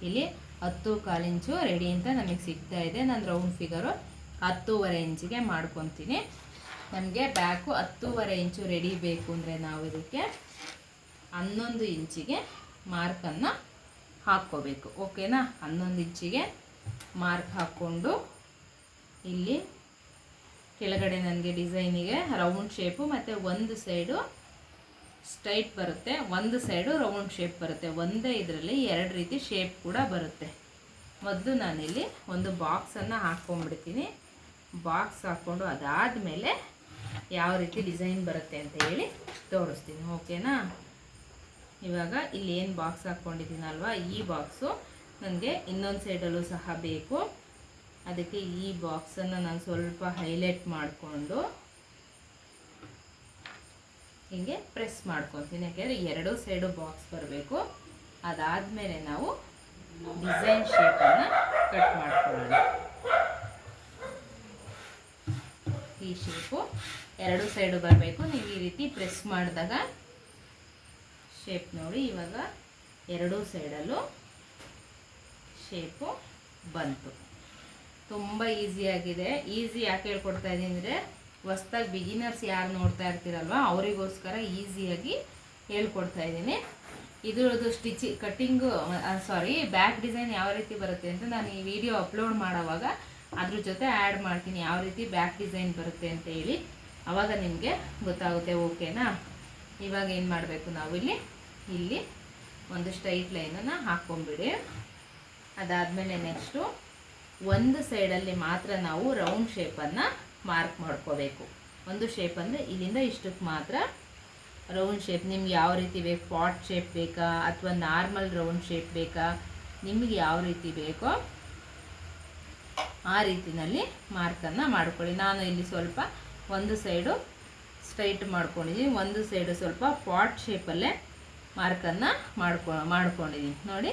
ಇಲ್ಲಿ ಹತ್ತು ಕಾಲು ಇಂಚು ರೆಡಿ ಅಂತ ನಮಗೆ ಸಿಗ್ತಾ ಇದೆ. ನಾನು ರೌಂಡ್ ಫಿಗರು ಹತ್ತೂವರೆ ಇಂಚಿಗೆ ಮಾಡ್ಕೊತೀನಿ. ನಮಗೆ ಬ್ಯಾಕು ಹತ್ತೂವರೆ ಇಂಚು ರೆಡಿ ಬೇಕು ಅಂದರೆ ನಾವು ಇದಕ್ಕೆ ಹನ್ನೊಂದು ಇಂಚಿಗೆ ಮಾರ್ಕನ್ನು ಹಾಕ್ಕೋಬೇಕು. ಓಕೆನಾ ಹನ್ನೊಂದು ಇಂಚಿಗೆ ಮಾರ್ಕ್ ಹಾಕ್ಕೊಂಡು ಇಲ್ಲಿ ಕೆಳಗಡೆ ನನಗೆ ಡಿಸೈನಿಗೆ ರೌಂಡ್ ಶೇಪು ಮತ್ತು ಒಂದು ಸೈಡು ಸ್ಟ್ರೈಟ್ ಬರುತ್ತೆ, ಒಂದು ಸೈಡು ರೌಂಡ್ ಶೇಪ್ ಬರುತ್ತೆ. ಒಂದೇ ಇದರಲ್ಲಿ ಎರಡು ರೀತಿ ಶೇಪ್ ಕೂಡ ಬರುತ್ತೆ. ಮೊದಲು ನಾನಿಲ್ಲಿ ಒಂದು ಬಾಕ್ಸನ್ನು ಹಾಕ್ಕೊಂಡ್ಬಿಡ್ತೀನಿ ಬಾಕ್ಸ್ ಹಾಕ್ಕೊಂಡು ಅದಾದ ಮೇಲೆ ಯಾವ ರೀತಿ ಡಿಸೈನ್ ಬರುತ್ತೆ ಅಂತ ಹೇಳಿ ತೋರಿಸ್ತೀನಿ, ಓಕೆನಾ? ಇವಾಗ ಇಲ್ಲಿ ಏನು ಬಾಕ್ಸ್ ಹಾಕ್ಕೊಂಡಿದ್ದೀನಲ್ವ ಈ ಬಾಕ್ಸು ನನಗೆ ಇನ್ನೊಂದು ಸೈಡಲ್ಲೂ ಸಹ ಬೇಕು. ಅದಕ್ಕೆ ಈ ಬಾಕ್ಸನ್ನು ನಾನು ಸ್ವಲ್ಪ ಹೈಲೈಟ್ ಮಾಡಿಕೊಂಡು ಹೀಗೆ ಪ್ರೆಸ್ ಮಾಡ್ಕೊತೀನಿ. ಯಾಕೆಂದರೆ ಎರಡೂ ಸೈಡು ಬಾಕ್ಸ್ ಬರಬೇಕು. ಅದಾದಮೇಲೆ ನಾವು ಡಿಸೈನ್ ಶೇಪನ್ನು ಕಟ್ ಮಾಡ್ಕೊಳ್ಳೋಣ. ಈ ಶೇಪು ಎರಡು ಸೈಡು ಬರಬೇಕು. ನೀವು ಈ ರೀತಿ ಪ್ರೆಸ್ ಮಾಡಿದಾಗ ಶೇಪ್ ನೋಡಿ, ಇವಾಗ ಎರಡೂ ಸೈಡಲ್ಲೂ ಶೇಪು ಬಂತು. ತುಂಬ ಈಸಿಯಾಗಿದೆ ಈಸಿ ಯಾಕೆ ಹೇಳ್ಕೊಡ್ತಾ ಇದ್ದೀನಿ ಅಂದರೆ ಹೊಸ್ದಾಗಿ ಬಿಗಿನರ್ಸ್ ಯಾರು ನೋಡ್ತಾ ಇರ್ತೀರಲ್ವ, ಅವರಿಗೋಸ್ಕರ ಈಸಿಯಾಗಿ ಹೇಳ್ಕೊಡ್ತಾ ಇದ್ದೀನಿ ಇದರದ್ದು stitch cutting sari back design ಯಾವ ರೀತಿ ಬರುತ್ತೆ ಅಂತ ನಾನು ಈ ವಿಡಿಯೋ ಅಪ್ಲೋಡ್ ಮಾಡೋವಾಗ ಅದ್ರ ಜೊತೆ ಆ್ಯಡ್ ಮಾಡ್ತೀನಿ, ಯಾವ ರೀತಿ ಬ್ಯಾಕ್ ಡಿಸೈನ್ ಬರುತ್ತೆ ಅಂತ ಹೇಳಿ. ಆವಾಗ ನಿಮಗೆ ಗೊತ್ತಾಗುತ್ತೆ ಓಕೆನಾ ಇವಾಗ ಏನು ಮಾಡಬೇಕು ನಾವಿಲ್ಲಿ ಇಲ್ಲಿ? ಒಂದು ಸ್ಟ್ರೈಟ್ ಲೈನನ್ನು ಹಾಕ್ಕೊಂಬಿಡಿ ಅದಾದಮೇಲೆ ನೆಕ್ಸ್ಟು ಒಂದು ಸೈಡಲ್ಲಿ ಮಾತ್ರ ನಾವು ರೌಂಡ್ ಶೇಪನ್ನು ಮಾರ್ಕ್ ಮಾಡ್ಕೋಬೇಕು. ಒಂದು ಶೇಪ್ ಅಂದರೆ ಇಲ್ಲಿಂದ ಇಷ್ಟಕ್ಕೆ ಮಾತ್ರ ರೌಂಡ್ ಶೇಪ್ ನಿಮ್ಗೆ ಯಾವ ರೀತಿ ಬೇಕು? ಪಾಟ್ ಶೇಪ್ ಬೇಕಾ? ಅಥವಾ ನಾರ್ಮಲ್ ರೌಂಡ್ ಶೇಪ್ ಬೇಕಾ? ನಿಮಗೆ ಯಾವ ರೀತಿ ಬೇಕೋ ಆ ರೀತಿಯಲ್ಲಿ ಮಾರ್ಕನ್ನು ಮಾಡ್ಕೊಳ್ಳಿ. ನಾನು ಇಲ್ಲಿ ಸ್ವಲ್ಪ ಒಂದು ಸೈಡು ಸ್ಟ್ರೈಟ್ ಮಾಡ್ಕೊಂಡಿದ್ದೀನಿ ಒಂದು ಸೈಡು ಸ್ವಲ್ಪ ಪಾಟ್ ಶೇಪಲ್ಲೇ ಮಾರ್ಕನ್ನು ಮಾಡ್ಕೊ ಮಾಡ್ಕೊಂಡಿದ್ದೀನಿ ನೋಡಿ.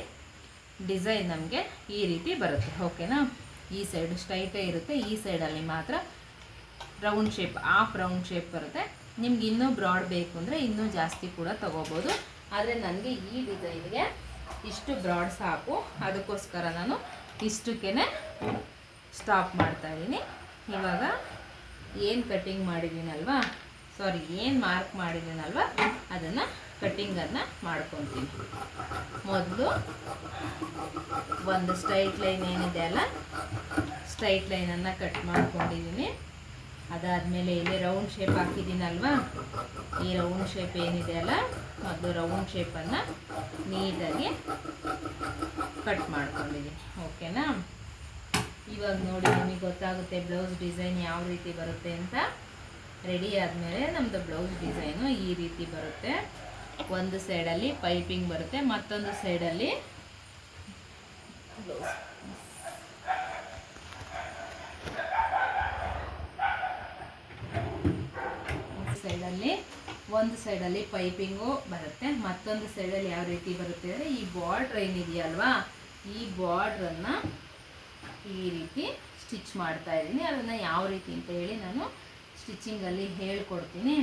ಡಿಸೈನ್ ನಮಗೆ ಈ ರೀತಿ ಬರುತ್ತೆ. ಓಕೆನಾ? ಈ ಸೈಡು ಸ್ಟ್ರೈಟೇ ಇರುತ್ತೆ. ಈ ಸೈಡಲ್ಲಿ ಮಾತ್ರ round shape half round shape ಬರುತ್ತೆ. ನಿಮ್ಗೆ ಇನ್ನೂ ಬ್ರಾಡ್ ಬೇಕು ಅಂದರೆ ಇನ್ನೂ ಜಾಸ್ತಿ ಕೂಡ ತೊಗೋಬೋದು. ಆದರೆ ನನಗೆ ಈ ಡಿಸೈನ್ಗೆ ಇಷ್ಟು ಬ್ರಾಡ್ ಸಾಕು. ಅದಕ್ಕೋಸ್ಕರ ನಾನು ಇಷ್ಟಕ್ಕೇ ಸ್ಟಾಪ್ ಮಾಡ್ತಾ ಇದ್ದೀನಿ ಇವಾಗ ಏನು ಕಟ್ಟಿಂಗ್ ಮಾಡಿದ್ದೀನಲ್ವಾ ಸಾರಿ ಏನು ಮಾರ್ಕ್ ಮಾಡಿದ್ದೀನಲ್ವ ಅದನ್ನು ಕಟ್ಟಿಂಗನ್ನು ಮಾಡ್ಕೊತೀನಿ. ಮೊದಲು ಒಂದು ಸ್ಟ್ರೈಟ್ ಲೈನ್ ಏನಿದೆ ಅಲ್ಲ, ಸ್ಟ್ರೈಟ್ ಲೈನನ್ನು ಕಟ್ ಮಾಡ್ಕೊಂಡಿದ್ದೀನಿ ಅದಾದಮೇಲೆ ಇಲ್ಲಿ ರೌಂಡ್ ಶೇಪ್ ಹಾಕಿದ್ದೀನಲ್ವಾ? ಈ ರೌಂಡ್ ಶೇಪ್ ಏನಿದೆ ಅಲ್ಲ, ಮೊದಲು ರೌಂಡ್ ಶೇಪನ್ನು ನೀಟಾಗಿ ಕಟ್ ಮಾಡ್ಕೊಂಡಿದ್ದೀನಿ ಓಕೆನಾ? ಇವಾಗ ನೋಡಿ, ನಿಮಗೆ ಗೊತ್ತಾಗುತ್ತೆ ಬ್ಲೌಸ್ ಡಿಸೈನ್ ಯಾವ ರೀತಿ ಬರುತ್ತೆ ಅಂತ. ರೆಡಿ ಆದಮೇಲೆ ನಮ್ಮದು ಬ್ಲೌಸ್ ಡಿಸೈನು ಈ ರೀತಿ ಬರುತ್ತೆ. ಒಂದು ಸೈಡಲ್ಲಿ ಪೈಪಿಂಗ್ ಬರುತ್ತೆ, ಮತ್ತೊಂದು ಸೈಡಲ್ಲಿ ಸೈಡಲ್ಲಿ ಒಂದು ಸೈಡಲ್ಲಿ ಪೈಪಿಂಗು ಬರುತ್ತೆ. ಮತ್ತೊಂದು ಸೈಡಲ್ಲಿ ಯಾವ ರೀತಿ ಬರುತ್ತೆ ಅಂದರೆ ಈ ಬಾರ್ಡ್ರ್ ಏನಿದೆಯಲ್ವಾ ಈ ಬಾರ್ಡ್ರನ್ನು ಈ ರೀತಿ ಸ್ಟಿಚ್ ಮಾಡ್ತಾ ಇದ್ದೀನಿ. ಅದನ್ನು ಯಾವ ರೀತಿ ಅಂತ ಹೇಳಿ ನಾನು ಸ್ಟಿಚ್ಚಿಂಗಲ್ಲಿ ಹೇಳ್ಕೊಡ್ತೀನಿ.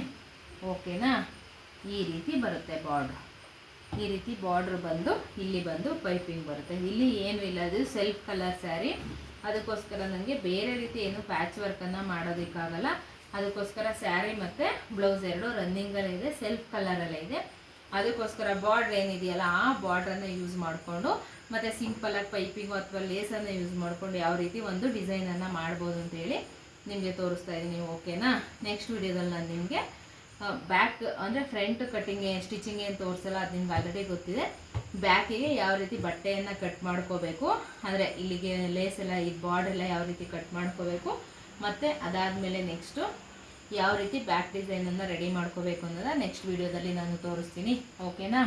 ಓಕೆನಾ ಈ ರೀತಿ ಬರುತ್ತೆ ಬಾರ್ಡ್ರ್ ಈ ರೀತಿ ಬಾರ್ಡ್ರ್ ಬಂದು ಇಲ್ಲಿ ಬಂದು ಪೈಪಿಂಗ್ ಬರುತ್ತೆ. ಇಲ್ಲಿ ಏನು ಇಲ್ಲ, ಅದು ಸೆಲ್ಫ್ ಕಲರ್ ಸ್ಯಾರಿ ಅದಕ್ಕೋಸ್ಕರ ನನಗೆ ಬೇರೆ ರೀತಿ ಏನು ಪ್ಯಾಚ್ ವರ್ಕನ್ನು ಮಾಡೋದಕ್ಕಾಗಲ್ಲ. ಅದಕ್ಕೋಸ್ಕರ ಸ್ಯಾರಿ ಮತ್ತು ಬ್ಲೌಸ್ ಎರಡು ರನ್ನಿಂಗಲ್ಲೇ ಇದೆ ಸೆಲ್ಫ್ ಕಲರಲ್ಲೇ ಇದೆ. ಅದಕ್ಕೋಸ್ಕರ ಬಾರ್ಡ್ರ್ ಏನಿದೆಯಲ್ಲ, ಆ ಬಾರ್ಡ್ರನ್ನು ಯೂಸ್ ಮಾಡಿಕೊಂಡು, ಮತ್ತು ಸಿಂಪಲಾಗಿ ಪೈಪಿಂಗು ಅಥವಾ ಲೇಸನ್ನು ಯೂಸ್ ಮಾಡಿಕೊಂಡು ಯಾವ ರೀತಿ ಒಂದು ಡಿಸೈನನ್ನು ಮಾಡ್ಬೋದು ಅಂತೇಳಿ ನಿಮಗೆ ತೋರಿಸ್ತಾ ಇದ್ದೀನಿ ಓಕೆನಾ ನೆಕ್ಸ್ಟ್ ವೀಡಿಯೋದಲ್ಲಿ ನಾನು ನಿಮಗೆ ಬ್ಯಾಕ್ ಅಂದರೆ ಫ್ರಂಟ್ ಕಟ್ಟಿಂಗ್ ಸ್ಟಿಚಿಂಗ್ ಏನು ತೋರಿಸಲ್ಲ, ಅದು ನಿಮ್ಗೆ ಆಲ್ರೆಡಿ ಗೊತ್ತಿದೆ. ಬ್ಯಾಕಿಗೆ ಯಾವ ರೀತಿ ಬಟ್ಟೆಯನ್ನು ಕಟ್ ಮಾಡ್ಕೋಬೇಕು, ಅಂದರೆ ಇಲ್ಲಿಗೆ ಲೇಸ್ ಎಲ್ಲ, ಈ ಬಾರ್ಡ್ ಯಾವ ರೀತಿ ಕಟ್ ಮಾಡ್ಕೋಬೇಕು, ಮತ್ತು ಅದಾದಮೇಲೆ ನೆಕ್ಸ್ಟು ಯಾವ ರೀತಿ ಬ್ಯಾಕ್ ಡಿಸೈನನ್ನು ರೆಡಿ ಮಾಡ್ಕೋಬೇಕು ಅನ್ನೋದ ನೆಕ್ಸ್ಟ್ ವೀಡಿಯೋದಲ್ಲಿ ನಾನು ತೋರಿಸ್ತೀನಿ. ಓಕೆನಾ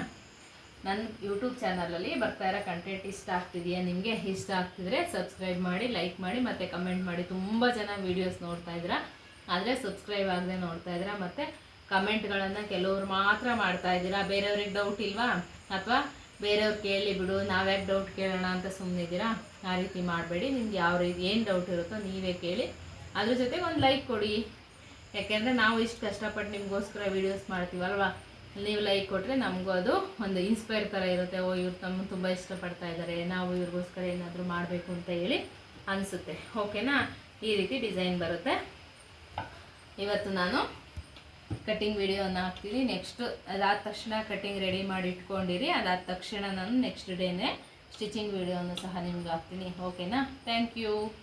ನನ್ನ ಯೂಟ್ಯೂಬ್ ಚಾನಲಲ್ಲಿ ಬರ್ತಾ ಇರೋ ಕಂಟೆಂಟ್ ಇಷ್ಟ ಆಗ್ತಿದೆಯಾ, ನಿಮಗೆ ಇಷ್ಟ ಆಗ್ತಿದ್ರೆ ಸಬ್ಸ್ಕ್ರೈಬ್ ಮಾಡಿ ಲೈಕ್ ಮಾಡಿ, ಮತ್ತು ಕಮೆಂಟ್ ಮಾಡಿ. ತುಂಬ ಜನ ವೀಡಿಯೋಸ್ ನೋಡ್ತಾ ಇದ್ದೀರಾ, ಆದರೆ ಸಬ್ಸ್ಕ್ರೈಬ್ ಆಗದೆ ನೋಡ್ತಾ ಇದ್ದೀರಾ, ಮತ್ತು ಕಮೆಂಟ್ಗಳನ್ನು ಕೆಲವ್ರು ಮಾತ್ರ ಮಾಡ್ತಾ ಇದ್ದೀರಾ? ಬೇರೆಯವ್ರಿಗೆ ಡೌಟ್ ಇಲ್ವಾ? ಅಥವಾ ಬೇರೆಯವ್ರು ಕೇಳಿ ಬಿಡು ನಾವ್ಯಾಕೆ ಡೌಟ್ ಕೇಳೋಣ ಅಂತ ಸುಮ್ಮನಿದ್ದೀರಾ ಆ ರೀತಿ ಮಾಡಬೇಡಿ. ನಿಮ್ಗೆ ಯಾವ ರೀತಿ ಏನು ಡೌಟ್ ಇರುತ್ತೋ ನೀವೇ ಕೇಳಿ. ಅದ್ರ ಜೊತೆಗೆ ಒಂದು ಲೈಕ್ ಕೊಡಿ. ಯಾಕೆಂದರೆ ನಾವು ಇಷ್ಟು ಕಷ್ಟಪಟ್ಟು ನಿಮಗೋಸ್ಕರ ವೀಡಿಯೋಸ್ ಮಾಡ್ತೀವಲ್ವಾ ನೀವು ಲೈಕ್ ಕೊಟ್ಟರೆ ನಮಗೂ ಅದು ಒಂದು ಇನ್ಸ್ಪೈರ್ ಥರ ಇರುತ್ತೆ. ಓ, ಇವ್ರು ತಮ್ಮ ತುಂಬ ಇಷ್ಟಪಡ್ತಾ ಇದ್ದಾರೆ ನಾವು ಇವ್ರಿಗೋಸ್ಕರ ಏನಾದರೂ ಮಾಡಬೇಕು ಅಂತ ಹೇಳಿ ಅನಿಸುತ್ತೆ. ಓಕೆನಾ? ಈ ರೀತಿ ಡಿಸೈನ್ ಬರುತ್ತೆ. ಇವತ್ತು ನಾನು ಕಟ್ಟಿಂಗ್ ವಿಡಿಯೋನ ಹಾಕ್ತೀವಿ ನೆಕ್ಸ್ಟ್ ಅದಾದ ತಕ್ಷಣ ಕಟ್ಟಿಂಗ್ ರೆಡಿ ಮಾಡಿ ಇಟ್ಕೊಂಡಿರಿ. ಅದಾದ ತಕ್ಷಣ ನಾನು ನೆಕ್ಸ್ಟ್ ಡೇನೇ ಸ್ಟಿಚಿಂಗ್ ವಿಡಿಯೋನು ಸಹ ನಿಮ್ಗೆ ಹಾಕ್ತೀನಿ. ಓಕೆನಾ ಥ್ಯಾಂಕ್ ಯು